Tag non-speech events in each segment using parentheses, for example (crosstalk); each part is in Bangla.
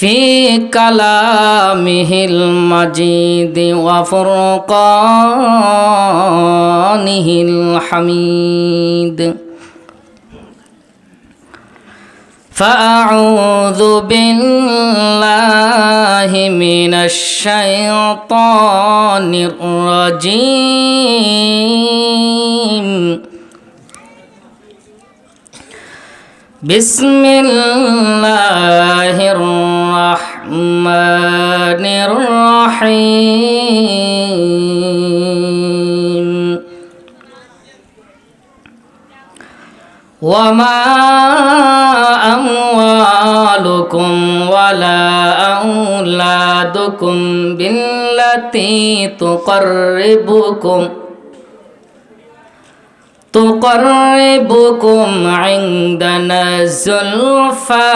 في كلامه المجيد وفرقانه الحميد فأعوذ بالله من الشيطان الرجيم بسم الله الرحمن الرحيم. وما أموالكم ولا أولادكم بالتي تقربكم تقربكم عندنا زلفى.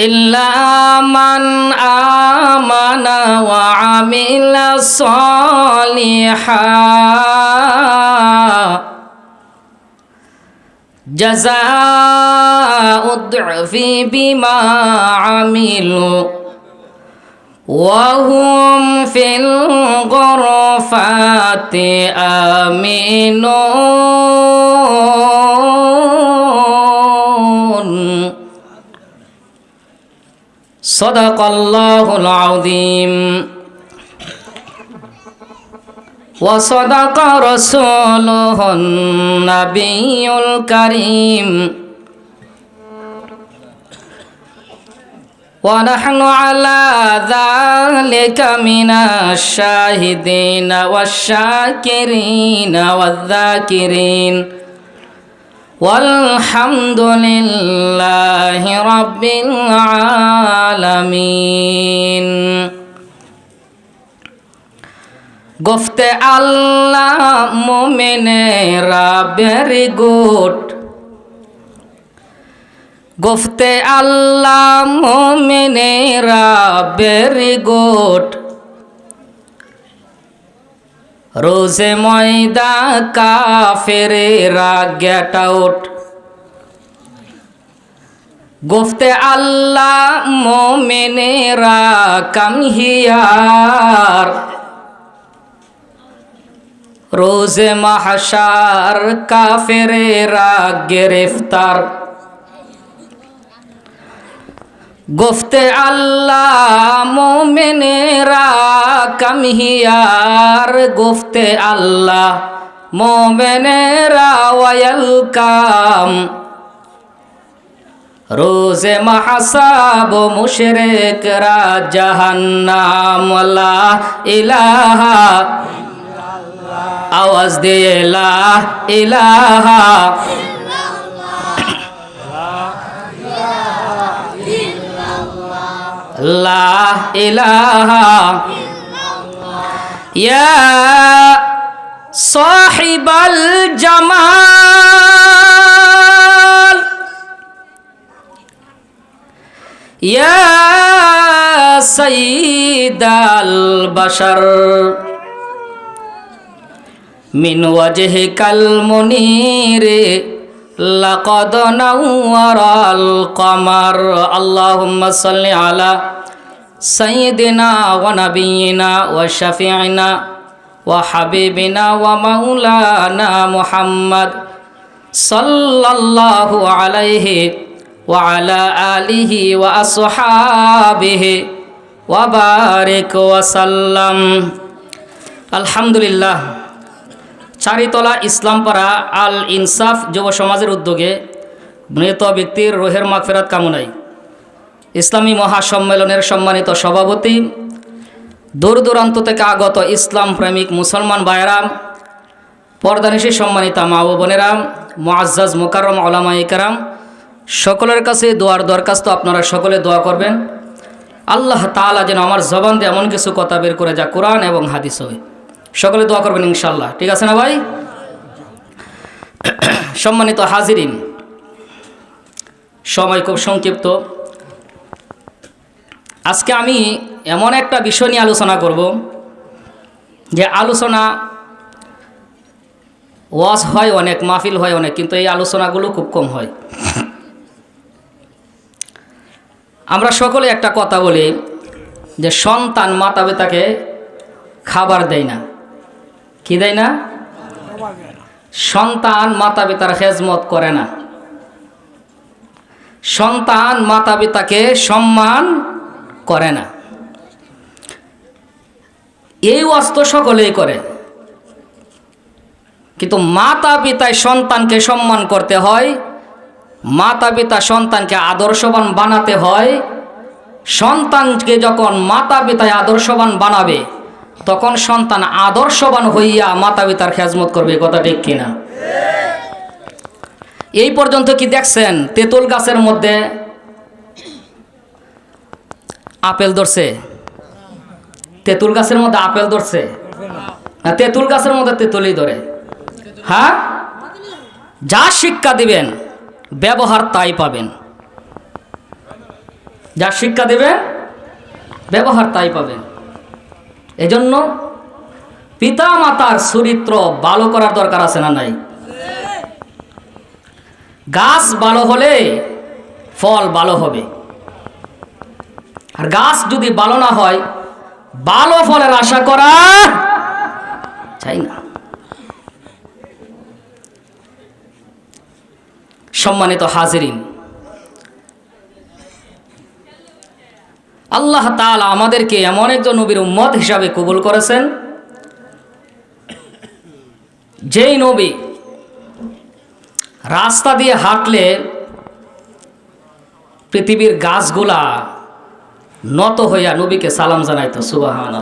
إلا من آمن وعمل صالحا. جزاء الضعف بما عملوا. وهم في الغرفات آمنون صدق الله العظيم وصدق رسوله النبي الكريم ونحن على ذلك من الشاهدين والشاكرين والذاكرين والحمد لله رب العالمين গফতে আল্লাহ মোমেনেরা ভেরি গুড গফতে আল্লাহ মোমেনেরা ভেরি গুড রোজে ময়দা কাফেরেরা গেট আউট গফতে আল্লাহ মোমেনেরা কাম হিয়ার রোজে মাহশার কাফেরেরা গ্রেফতার। গফতে আল্লাহ মোমেনেরা কামহিয়ার। গফতে আল্লাহ মোমেনেরা ওয়েলকাম রোজে মাহাসাব মুশরেকরা জাহান্নাম। লা ইলাহা আওয়াজ দিয়ে, লা ইলাহা إله يا صاحب الجمال يا سيد البشر من وجهك المنير لقد نور القمر اللهم صل على سيدنا ونبينا وشفيعنا وحبيبنا ومولانا محمد صلى الله عليه وعلى آله وأصحابه وبارك وسلم الحمد لله চারিতলা ইসলামপাড়া আল ইনসাফ যুব সমাজের উদ্যোগে মৃত ব্যক্তির রোহের মাগফেরাত কামনায় ইসলামী মহাসম্মেলনের সম্মানিত সভাপতি দূর দূরান্ত থেকে আগত ইসলাম প্রেমিক মুসলমান ভাইয়েরা পর্দানিশী সম্মানিতা মা ও বোনেরা মোয়াজ্জাজ মোকারম ওলামা ইকারাম সকলের কাছে দোয়ার দরখাস্ত আপনারা সকলে দোয়া করবেন। আল্লাহ তাআলা যেন আমার জবান দিয়ে এমন কিছু কথা বের করে যা কোরআন এবং হাদিস হবে। সকলে দোয়া করবেন ইনশাল্লাহ ঠিক আছে না ভাই? (clears throat) সম্মানিত হাজিরিন, সময় খুব সংক্ষিপ্ত। আজকে আমি এমন একটা বিষয় নিয়ে আলোচনা করব যে আলোচনা ওয়াজ হয় অনেক, মাহফিল হয় অনেক, কিন্তু এই আলোচনাগুলো খুব কম হয়। আমরা সকলে একটা কথা বলি যে সন্তান মাতা পিতাকে খাবার দেয় না। কি দেয় না? সন্তান মাতা পিতার খেজমত করে না। সন্তান মাতা পিতাকে সম্মান করে না। এই অস্ত্র সকলেই করে। কিন্তু মাতা পিতায় সন্তানকে সম্মান করতে হয় মাতা পিতা সন্তানকে আদর্শবান বানাতে হয়। সন্তানকে যখন মাতা পিতায় আদর্শবান বানাবে, তখন সন্তান আদর্শবান হইয়া মাতা পিতার খেজমত করবে কথা ঠিক কিনা? এই পর্যন্ত কি দেখছেন? তেঁতুল গাছের মধ্যে আপেল ধরছে। তেঁতুল গাছের মধ্যে আপেল ধরছে। তেঁতুল গাছের মধ্যে তেঁতুলই ধরে। হ্যাঁ? যা শিক্ষা দিবেন, ব্যবহার তাই পাবেন। যা শিক্ষা দেবেন, ব্যবহার তাই পাবেন। এজন্য পিতা মাতার চরিত্র ভালো করার দরকার আছে না নাই? গাছ ভালো হলে ফল ভালো হবে। আর গাছ যদি ভালো না হয়, ভালো ফলের আশা করা চাই না। সম্মানিত হাজিরিন, আল্লাহ তাআলা আমাদেরকে এমন একজন নবীর উম্মত হিসাবে কবুল করেছেন, যেই নবী রাস্তা দিয়ে হাঁটলে পৃথিবীর গাছগুলা নত হইয়া নবীকে সালাম জানাইতো সুবাহান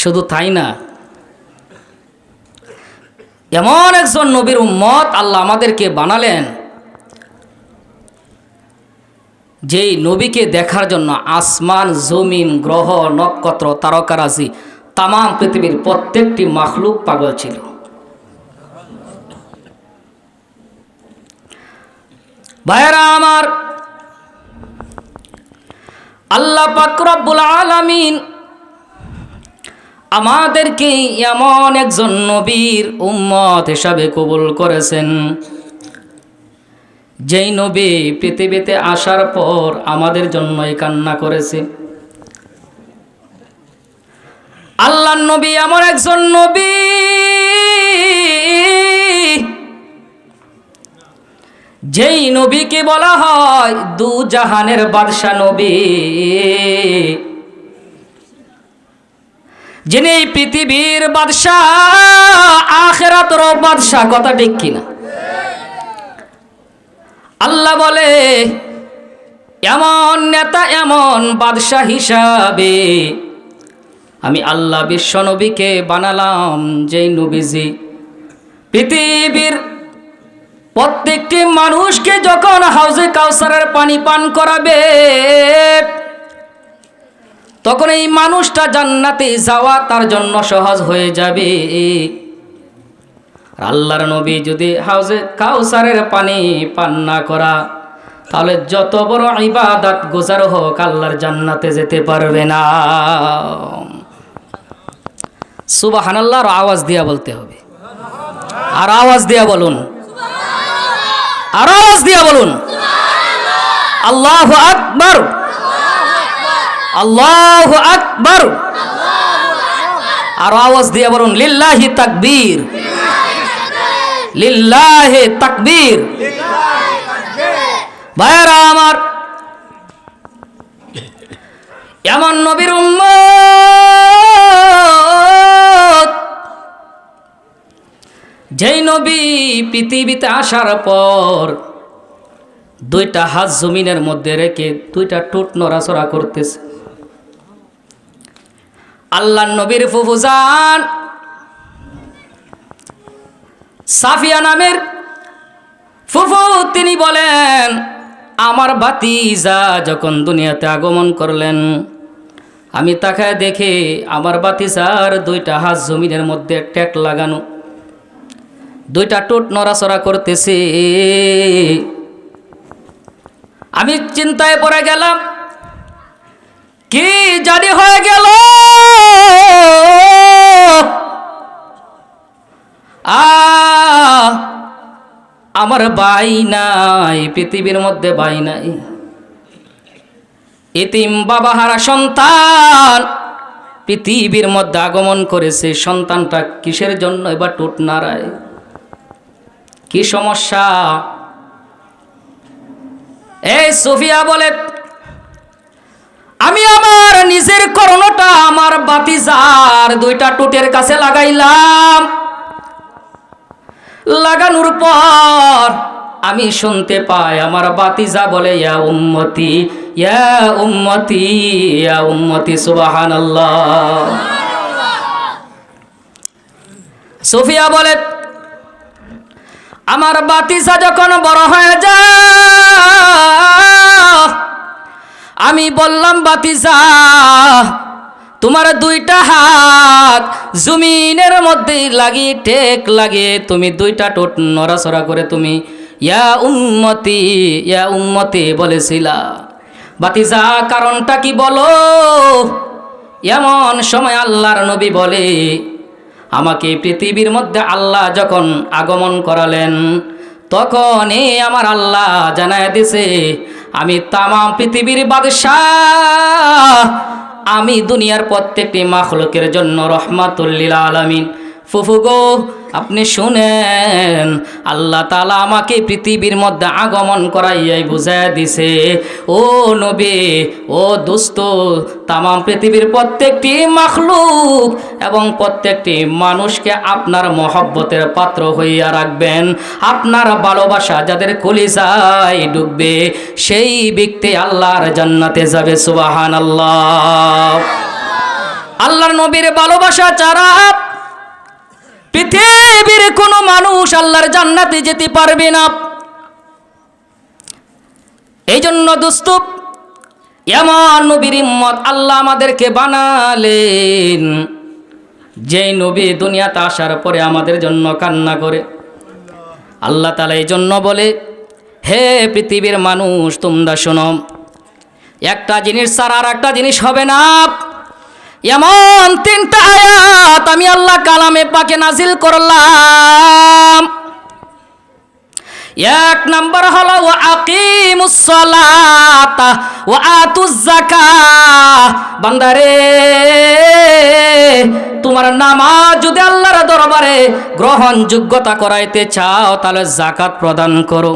শুধু তাই না, এমন একজন নবীর উম্মত আল্লাহ আমাদেরকে বানালেন, যেই নবীকে দেখার জন্য আসমান, জমিন, গ্রহ, নক্ষত্র তারকারাজি তাম পৃথিবীর প্রত্যেকটি মাখলুক পাগল ছিল। ভাইয়েরা আমার আল্লাহ পাকরব্বুল আলামিন আমাদেরকে এমন একজন নবীর উম্মত হিসাবে কবুল করেছেন। যেই নবী পৃথিবীতে আসার পর আমাদের জন্যই কান্না করেছে। আল্লাহ নবী এমন একজন নবী যেই নবীকে বলা হয় দু জাহানের বাদশা নবী। যিনি পৃথিবীর বাদশাহ আখেরাতর বাদশাহ, কথা ঠিক কিনা? আল্লাহ বলে, এমন নেতা, এমন বাদশাহ হিসাবে আমি আল্লাহ বিশ্ব নবীকে বানালাম, যেই নবীজি পৃথিবীর প্রত্যেকটি মানুষকে যখন হাউজে কাউসারের পানি পান করাবে, তখন এই মানুষটা জান্নাতে যাওয়া তার জন্য সহজ হয়ে যাবে। আল্লাহর নবী যদি হাউজে কাউসারের পানি পান না করা, তাহলে যত বড় ইবাদাত গোজার হোক আল্লাহর জান্নাতে যেতে পারবে না। সুবাহান আল্লাহর আওয়াজ দিয়া বলতে হবে। আর আওয়াজ দিয়া বলুন। আর আওয়াজ দিয়া বলুন। আল্লাহ আকবর। আল্লাহ আকবর। আর আওয়াজ দিয়া বলুন, লিল্লাহি তাকবীর। লিল্লাহে তাকবীর। ভাইরা আমার, এমন নবীর উম্মত যেই নবী পৃথিবীতে আসার পর দুইটা হাত জমিনের মধ্যে রেখে দুইটা টুট নড়াচড়া করতেছে। আল্লাহ নবীর ফুফুজান সাফিয়া নামের ফুফু, তিনি বলেন, আমার বাতিজা যখন দুনিয়াতে আগমন করলেন, আমি তাকায় দেখে আমার বাতিজার দুইটা হাত জমিনের মধ্যে ট্যাক লাগানো দুইটা টোট নড়াচড়া করতেছে। আমি চিন্তায় পড়ে গেলাম, কি জানি হয়ে গেল? আমার বাই নাই, পৃথিবীর মধ্যে বাই নাই। এতিম বাবা হারা সন্তান, পৃথিবীর মধ্যে আগমন করেছে। সন্তানটা কিসের জন্য এবার টুট নাড়ায়? কি সমস্যা? এই সুফিয়া বলে, আমি আমার নিজের করণটা আমার বাতিজার দুইটা টুটের কাছে লাগাইলাম। লাগানোর পর আমি শুনতে পাই আমার বাতিজা বলে, ইয়া উম্মতি ইয়া উম্মতি ইয়া উম্মতি, সুবহানাল্লাহ। সুফিয়া বলে আমার বাতিসা যখন বড় হয়ে যায়, আমি বললাম, বাতিসা, তোমার দুইটা হাত জমিনের মধ্যে লাগিয়ে টেক লাগে, তুমি দুইটা টোট নড়াচড়া করে তুমি, ইয়া উম্মতি ইয়া উম্মতি বলেছিলা। বাতিজা কারণটা কি বলো? এমন সময় আল্লাহর নবী বলে আমাকে পৃথিবীর মধ্যে আল্লাহ যখন আগমন করালেন তখন তখনই আমার আল্লাহ জানায় দিছে, আমি তামাম পৃথিবীর বাদশাহ, আমি দুনিয়ার প্রত্যেকটি মাখলকের জন্য রহমাতুল্লিল আলমিন ফুফু গো, আপনি শুনেন। আল্লাহ তালা আমাকে পৃথিবীর মধ্যে আগমন করাইয়াই বুঝাই দিছে। ও নবী, ও দুস্ত, তামাম পৃথিবীর প্রত্যেকটি মাখলুক এবং প্রত্যেকটি মানুষকে আপনার মহব্বতের পাত্র হইয়া রাখবেন। আপনার ভালোবাসা যাদের কলিজায় ডুববে, সেই ব্যক্তি আল্লাহর জান্নাতে যাবে সুবাহান আল্লাহ আল্লাহর নবীর ভালোবাসা চারা পৃথিবীর কোনো মানুষ আল্লাহর জান্নাতে যেতে পারবে না। এই জন্য দোস্ত এমন নবীর ইম্মত আল্লাহ আমাদেরকে বানালেন। যেই নবী দুনিয়াতে আসার পরে আমাদের জন্য কান্না করে। আল্লাহ তালা এই জন্য বলে, হে পৃথিবীর মানুষ, তোমরা শোনো, একটা জিনিস ছাড়া আর একটা জিনিস হবে না। এমন তিনটা আয়াত আমি আল্লাহ কালামে পাকে নাজিল করলাম। এক নম্বর হলো ও আকিমুস সালাতা ও আতুজ যাকাহ বান্দারে, তোমার নামাজ যদি আল্লাহর দরবারে গ্রহণযোগ্যতা করাইতে চাও, তাহলে জাকাত প্রদান করো।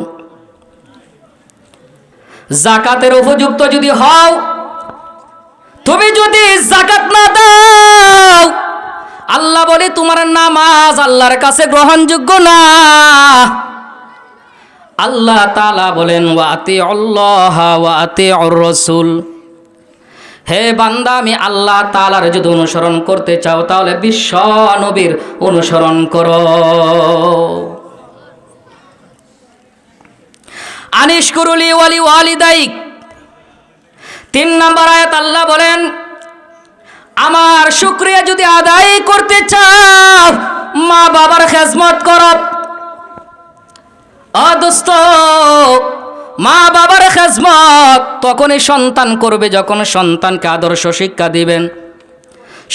জাকাতের উপযুক্ত যদি হও তুমি যদি জাকাত না দাও, আল্লাহ বলে তোমার নামাজ আল্লাহর কাছে গ্রহণযোগ্য না। আল্লাহ তালা বলেন ওয়াতে আল্লাহ ওয়াতে রসুল। হে বান্দা, আমি আল্লাহ তালার যদি অনুসরণ করতে চাও, তাহলে বিশ্ব নবীর অনুসরণ করো। আনিস কুরুলি ওয়ালি ওয়ালিদাইক তিন নম্বর আয়াত আল্লাহ বলেন, আমার শুক্রিয়া যদি আদায় করতে চাও, মা বাবার খেজমত কর। অদোস্ত মা বাবার খেজমত তখনই সন্তান করবে যখন সন্তানকে আদর্শ শিক্ষা দিবেন।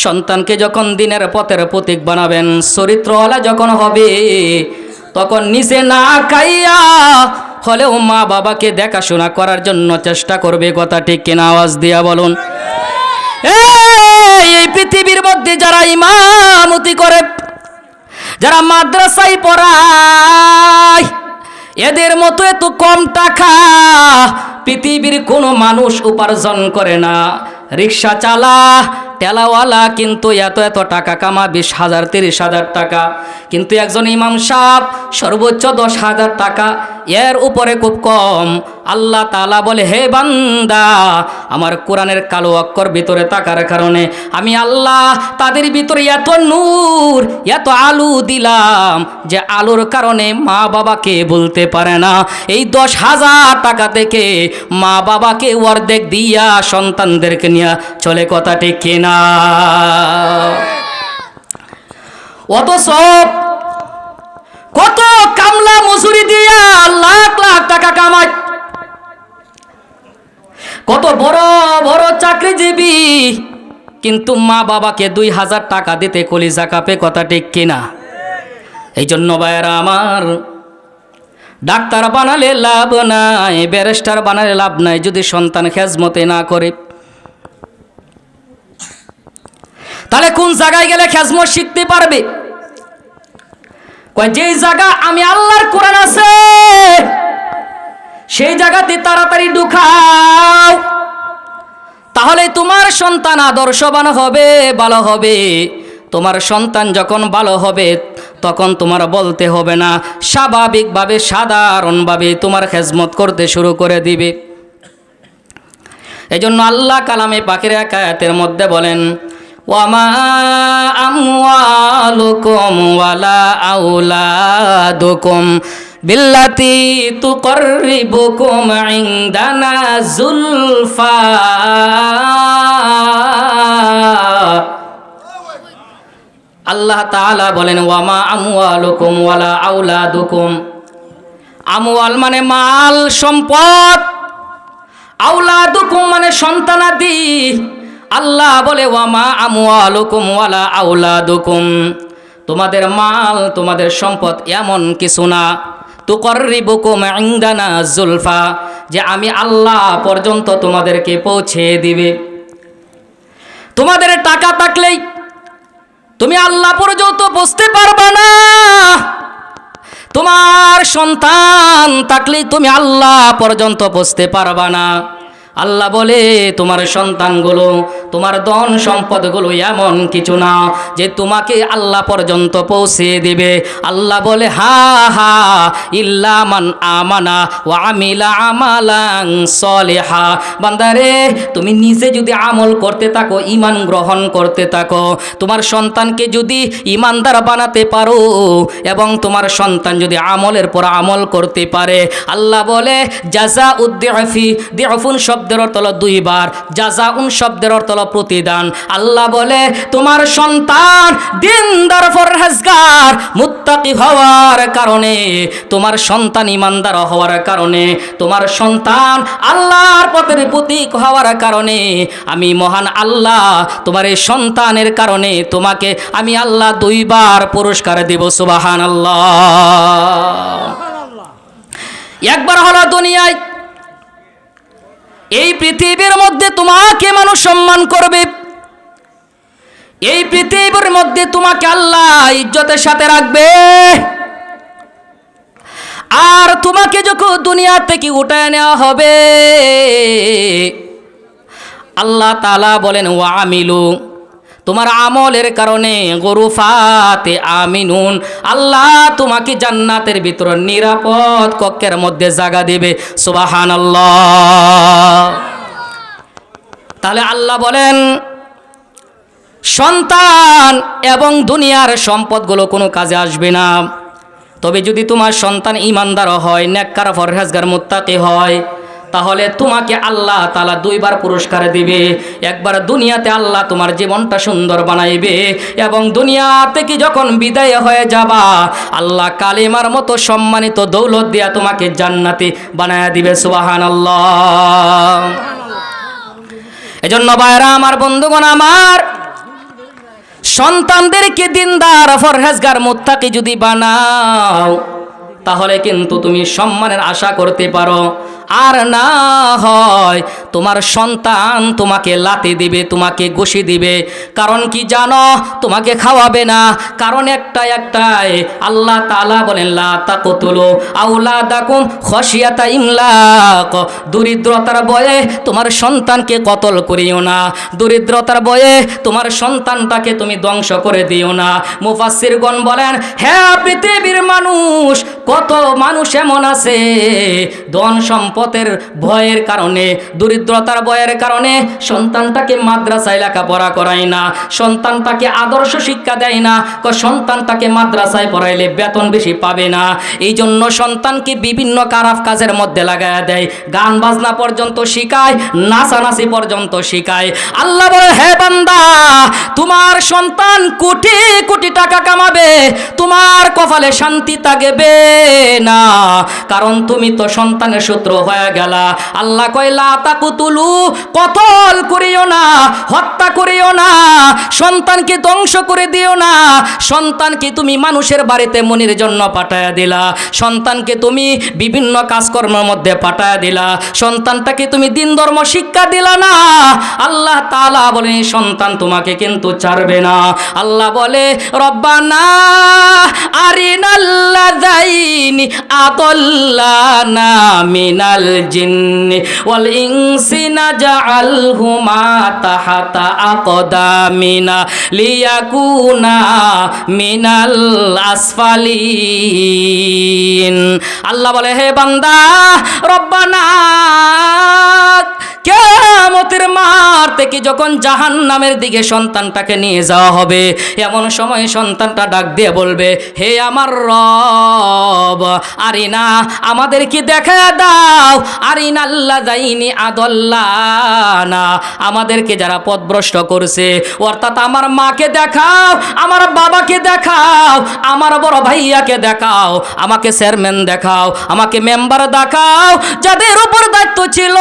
সন্তানকে যখন দিনের পথের প্রতীক বানাবেন, চরিত্রওয়ালা যখন হবে, তখন নিজে না খাইয়া হলেও মা বাবাকে দেখাশোনা করার জন্য চেষ্টা করবে, কথা ঠিক কিনা আওয়াজ দিয়া বলুন। এই পৃথিবীর মধ্যে যারা ইমামতি করে, যারা মাদ্রাসায় পড়ায়, এদের মতো এত কম টাকা পৃথিবীর কোনো মানুষ উপার্জন করে না। রিক্সা চালা টেলাওয়ালা কিন্তু এত এত টাকা কামা, বিশ হাজার, তিরিশ হাজার টাকা। কিন্তু একজন ইমাম সাহ সর্বোচ্চ দশ হাজার টাকা। এর উপরে খুব কম। আল্লাহ তালা বলে, হে বান্দা, আমার কোরআনের কালো অক্ষর ভিতরে থাকার কারণে আমি আল্লাহ তাদের ভিতরে এত নূর, এত আলু দিলাম যে আলুর কারণে মা বাবাকে বলতে পারে না। এই দশ হাজার টাকা থেকে মা বাবাকে অর্ধেক দিয়া সন্তানদেরকে নিয়ে চলে। কথাটি কেনা অত সব কত কামলা মজুরি দিয়া লাখ লাখ টাকা কামায় কত বড় বড় চাকরিজীবী, কিন্তু মা বাবাকে দুই হাজার টাকা দিতে কলিজা কাপে কথা ঠিক কিনা। এই জন্য ভাইয়েরা আমার, ডাক্তার বানালে লাভ নাই, ব্যারিস্টার বানালে লাভ নাই, যদি সন্তান খেজমতে না করে। তাহলে কোন জায়গায় গেলে খেজমত শিখতে পারবে? যেই জায়গা আমি আল্লাহর কোরআন আছে, সেই জায়গাতে তাড়াতাড়ি ঢুকাও। তাহলে তোমার সন্তান আদর্শবান হবে, ভালো হবে। তোমার সন্তান যখন ভালো হবে, তখন তোমার বলতে হবে না, স্বাভাবিকভাবে, সাধারণভাবে তোমার খেজমত করতে শুরু করে দিবে। এই জন্য আল্লাহ কালামে পাখির একায়াতের মধ্যে বলেন ওয়ামা আমওয়ালুকুম ওয়ালা আউলাদুকুম বিল্লাতি তুকররিবুকুম ইনদানা যুলফা আল্লাহ তাআলা বলেন, ওয়ামা আমওয়ালুকুম ওয়ালা আউলাদুকুম আমওয়াল মানে মাল, সম্পদ। আউলাদুকুম মানে সন্তানাদি। আল্লাহ বলে তোমাদের মাল, তোমাদের সম্পদ এমন কিছু না। তুকররিবুকুম ইনদানা জুলফা, যে আমি আল্লাহ পর্যন্ত তোমাদেরকে পৌঁছে দিবে। তোমাদের টাকা থাকলেই তুমি আল্লাহ পর্যন্ত বুঝতে পারবে না। তোমার সন্তান থাকলেই তুমি আল্লাহ পর্যন্ত বুঝতে পারবা না। আল্লাহ বলে, তোমার সন্তানগুলো, তোমার ধন সম্পদগুলো এমন কিছু না যে তোমাকে আল্লাহ পর্যন্ত পৌঁছে দেবে। আল্লাহ বলে, হা হা ইল্লামান আমানা ও আমিলা আমালাং সলেহা। বান্দারে, তুমি নিজে যদি আমল করতে থাকো ইমান গ্রহণ করতে থাকো, তোমার সন্তানকে যদি ইমানদার বানাতে পারো এবং তোমার সন্তান যদি আমলের পর আমল করতে পারে, আল্লাহ বলে জাজা উদ্দেফি দেফুন শব্দের অর্থ হলো দুইবার। জাজা উন শব্দের অর্থ হলো প্রতিদান। আল্লাহ বলে, তোমার সন্তান দিনদার ফরহেজগার মুত্তাকি হওয়ার কারণে, তোমার সন্তান ইমানদার হওয়ার কারণে, তোমার সন্তান আল্লাহর পথের প্রতীক হওয়ার কারণে, আমি মহান আল্লাহ, তোমার এই সন্তানের কারণে তোমাকে আমি আল্লাহ দুইবার পুরস্কার দেব সুবাহান আল্লাহ একবার হলো দুনিয়ায় এই পৃথিবীর মধ্যে তোমাকে মানুষ সম্মান করবে। এই পৃথিবীর মধ্যে তোমাকে আল্লাহ ইজ্জতের সাথে রাখবে। আর তোমাকে যখন দুনিয়া থেকে উঠায় নেওয়া হবে, আল্লাহ তালা বলেন ও আমিলু তোমার আমলের কারণে গরুফাতে আমিনুন। আল্লাহ তোমাকে জান্নাতের ভিতর নিরাপদ কক্ষের মধ্যে জাগা দেবে। সুবাহান তাহলে আল্লাহ বলেন, সন্তান এবং দুনিয়ার সম্পদগুলো কোনো কাজে আসবে না। তবে যদি তোমার সন্তান ইমানদার হয়, নেককার, ফরহেজগার, মুত্তাকি হয় তাহলে তোমাকে আল্লাহ তালা দুইবার পুরস্কার দিবে। একবার দুনিয়াতে আল্লাহ তোমার জীবনটা সুন্দর বানাইবে এবং দুনিয়া থেকে যখন বিদায় হয়ে যাবা, আল্লাহ কালিমার মতো সম্মানিত দৌলত দিয়া তোমাকে জান্নাতে বানায় দিবে সুবাহান আল্লাহ এজন্য বাইরা আমার বন্ধুগণ, আমার সন্তানদেরকে দিনদার, ফরহেজগার, মুত্তাকি যদি বানাও, তাহলে কিন্তু তুমি সম্মানের আশা করতে পারো। আর না হয়, তোমার সন্তান তোমাকে লাতি দিবে, তোমাকে ঘুষি দিবে। কারণ কি জানো? তোমাকে খাওয়াবে না। কারণ একটা একটাই। আল্লাহ তালা বলেন, লা তাকতুলু আউলাদাকুম খশিয়াতা ইমলাক। দরিদ্রতার বয়ে তোমার সন্তানকে কতল করিও না। দরিদ্রতার বয়ে তোমার সন্তানটাকে তুমি ধ্বংস করে দিও না। মুফাসসিরগণ বলেন হ্যাঁ পৃথিবীর মানুষ, কত মানুষ এমন আছে। ধন সম্পদের ভয়ের কারণে, দরিদ্রতার ভয়ের কারণে সন্তানটাকে মাদ্রাসায় লেখাপড়া করায় না, সন্তানটাকে আদর্শ শিক্ষা দেয় না সন্তানটাকে মাদ্রাসায় পড়াইলে বেতন বেশি পাবে না। এই জন্য সন্তানকে বিভিন্ন কারাফ কাজের মধ্যে লাগায় দেয়। গান বাজনা পর্যন্ত শিখায়, নাচানাচি পর্যন্ত শিখায়। আল্লাহ বলে, হে বান্দা, তোমার সন্তান কোটি কোটি টাকা কামাবে, তোমার কপালে শান্তি থাকবে না। কারণ তুমি তো সন্তানের সূত্র হয়ে গেলা। আল্লাহ কয়লা তাকুতুলু, কতল করিও না, হত্যা করিও না, সন্তানকে ধ্বংস করে দিও না, সন্তানকে তুমি মানুষের বাড়িতে মনির জন্য পাঠায়া দিলা, সন্তানকে তুমি বিভিন্ন কাজকর্মের মধ্যে পাঠায়া দিলা, সন্তানটাকে তুমি দিন ধর্ম শিক্ষা দিলা না, আল্লাহ তাআলা বলেন, এই সন্তান তোমাকে কিন্তু ছাড়বে না। আল্লাহ বলে, রব্বানা আরিনাল্লাযাইনি আদাল্লানা মিনাল আল্লাহ বলে, হে বান্দা, রব্বানা কেমতের মার থেকে যখন জাহান নামের দিকে সন্তানটাকে নিয়ে যাওয়া হবে, এমন সময় সন্তানটা ডাক দিয়ে বলবে, হে আমার রব, আরিনা আমাদেরকে দেখা দাও? আরিন আল্লাহ যাইনি আদল্লানা। আমাদেরকে যারা পথভ্রষ্ট করছে, অর্থাৎ আমার মাকে দেখাও, আমার বাবাকে দেখাও, আমার বড় ভাইয়াকে দেখাও, আমাকে চেয়ারম্যান দেখাও, আমাকে মেম্বার দেখাও, যাদের উপর দায়িত্ব ছিল,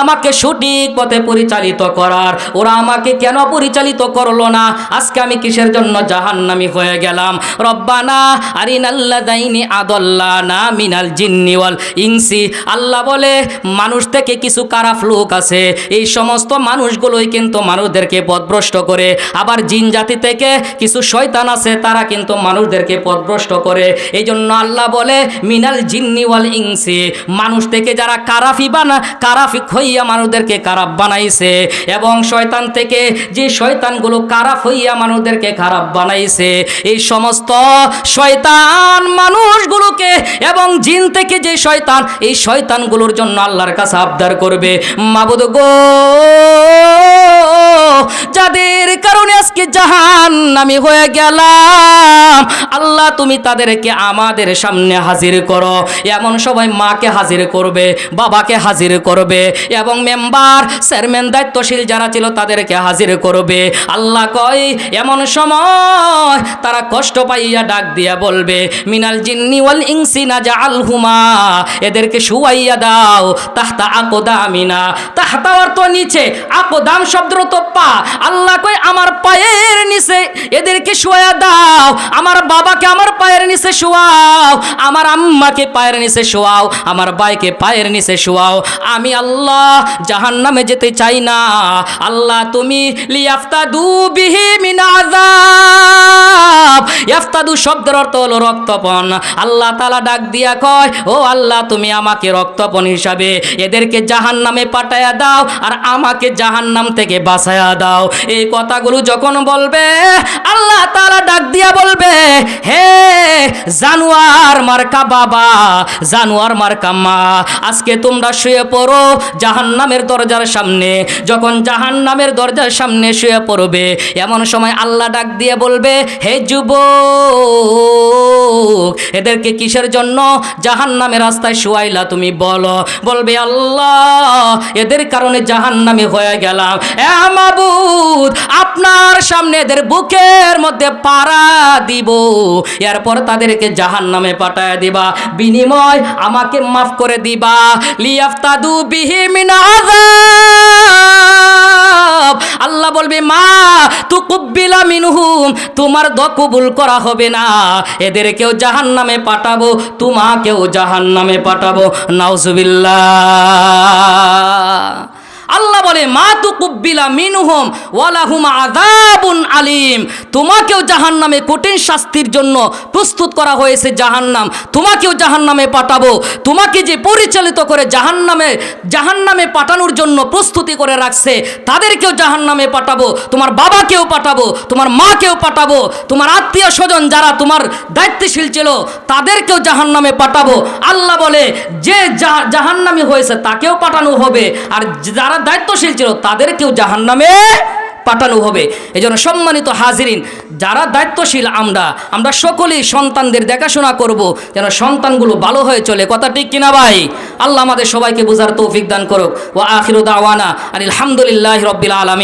আমাকে সঠিক পথে পরিচালিত করার। ওরা আমাকে কেন পরিচালিত করল না? আজকে আমি কিসের জন্য জাহান্নামি হয়ে গেলাম? রব্বানা আরিনাল্লা দাইনি আদল্লানা মিনাল জিন্নি ওয়াল ইনসি। আল্লাহ বলে, মানুষ থেকে কিছু কারাফ লোক আছে। এই সমস্ত মানুষগুলোই কিন্তু মানুষদেরকে পথভ্রষ্ট করে। আবার জিন জাতি থেকে কিছু শয়তান আছে, তারা কিন্তু মানুষদেরকে পথভ্রষ্ট করে। এই জন্য আল্লাহ বলে, মিনাল জিন্নি ওয়াল ইনসি। মানুষ থেকে যারা কারাফি বানা কারাফি হইয়া মানুষদেরকে কারাপ বানাইছে এবং শয়তান থেকে যে শয়তানগুলো কারাপ হইয়া মানুষদেরকে খারাপ বানাইছে, এই সমস্ত শয়তান মানুষগুলোকে এবং জিন থেকে যে শয়তান, এই শয়তানগুলোর জন্য আল্লাহর কাছে আবদার করবে। মাবুদ গো, যাদের কারণে আজকে জাহান নামি হয়ে গেলাম, আল্লাহ তুমি তাদেরকে আমাদের সামনে হাজির করো। এমন সবাই মাকে হাজির করবে, বাবাকে হাজির করবে এবং মেম্বার, চেয়ারম্যান, দায়িত্বশীল যারা ছিল তাদেরকে হাজির করবে। আল্লাহ কয়, এমন সময় তারা কষ্ট পাইয়া ডাক দিয়া বলবে, মিনাল জিন্নি ওয়াল ইনসিনা যা আলহুমা এদেরকে শুয়াইয়া দাও। তাহতা আকোদামিনা তাহতা অর্থ নিচে, আকোদাম শব্দের তো পা। আল্লাহ কই আমার পায়ের নিচে এদেরকে শুয়া দাও। আমার বাবাকে আমার পায়ের নিচে শুয়াও। আমার আম্মাকে পায়ের নিচে শুয়াও। আমার ভাইকে পায়ের নিচে শুয়াও। আমি আল্লাহ জাহান নামে যেতে চাই না। আল্লাহ তুমি লিয়াফতাদু বিহি মিন আযাব ইয়াফতাদু শব্দের অর্থ হলো রক্তপণ। আল্লাহ তালা ডাক দিয়া কয়, ও আল্লাহ, তুমি আমাকে রক্তপণ হিসাবে এদেরকে জাহান নামে পাঠায়া দাও আর আমাকে জাহান নাম থেকে বাঁচায়া দাও। এই কথাগুলো যখন বলবে, আল্লাহ তালা ডাক দিয়া বলবে, হে জানুয়ার মার্কা বাবা, জানুয়ার মার্কা মা, আজকে তোমরা শুয়ে পড়ো জাহান নামের দরজার সামনে। যখন জাহান নামের দরজার সামনে শুয়ে পড়বে, এমন সময় আল্লাহ ডাক দিয়ে বলবে, হে যুব এদেরকে কিসের জন্য জাহান নামের রাস্তায় শুয়াইলা তুমি বলো, বলবে, আল্লাহ, এদের কারণে জাহান নামে হয়ে গেলাম। এ মাবুদ, আপনার সামনে এদের বুকের মধ্যে পাড়া দিব, এরপর তাদেরকে জাহান নামে পাঠায় দিবা। বিনিময় আমাকে মাফ করে দিবা। লিয়াফতাদু বিহি আল্লাহ বলবে, মা তু কুব্বিলা মিনহুম, তোমার দ কবুল করা হবে না। এদেরকেও জাহান্নামে নামে পাঠাবো, তোমাকেও জাহান নামে পাঠাবো। নাউজুবিল্লাহ। আল্লাহ বলে, মা তু কুব্বিলা মিনহুম ওয়ালাহুম আযাবুন আলিম। তোমাকেও জাহান্নামে কঠিন শাস্তির জন্য প্রস্তুত করা হয়েছে জাহান্নাম। তোমাকেও জাহান্নামে পাঠাবো। তোমাকে যে পরিচালিত করে জাহান্নামে জাহান্নামে পাঠানোর জন্য প্রস্তুতি করে রাখছে, তাদেরকেও জাহান্নামে পাঠাবো। তোমার বাবাকেও পাঠাবো, তোমার মাকেও পাঠাবো, তোমার আত্মীয় স্বজন যারা তোমার দায়িত্বশীল ছিল, তাদেরকেও জাহান্নামে পাঠাবো। আল্লাহ বলে, যে জাহান্নামী হয়েছে তাকেও পাঠানো হবে। আর যারা দায়িত্বশীল ছিল তাদেরকেও জাহান্নামে পাঠানো হবে। এই জন্য সম্মানিত হাজিরিন, যারা দায়িত্বশীল আমরা আমরা সকলেই সন্তানদের দেখাশোনা করব যেন সন্তানগুলো ভালো হয়ে চলে। কথা ঠিক কিনা ভাই? আল্লাহ আমাদের সবাইকে বোঝার তৌফিক দান করুক। ও আখির দাওয়ানা আলহামদুলিল্লাহ রব্বিল আলমী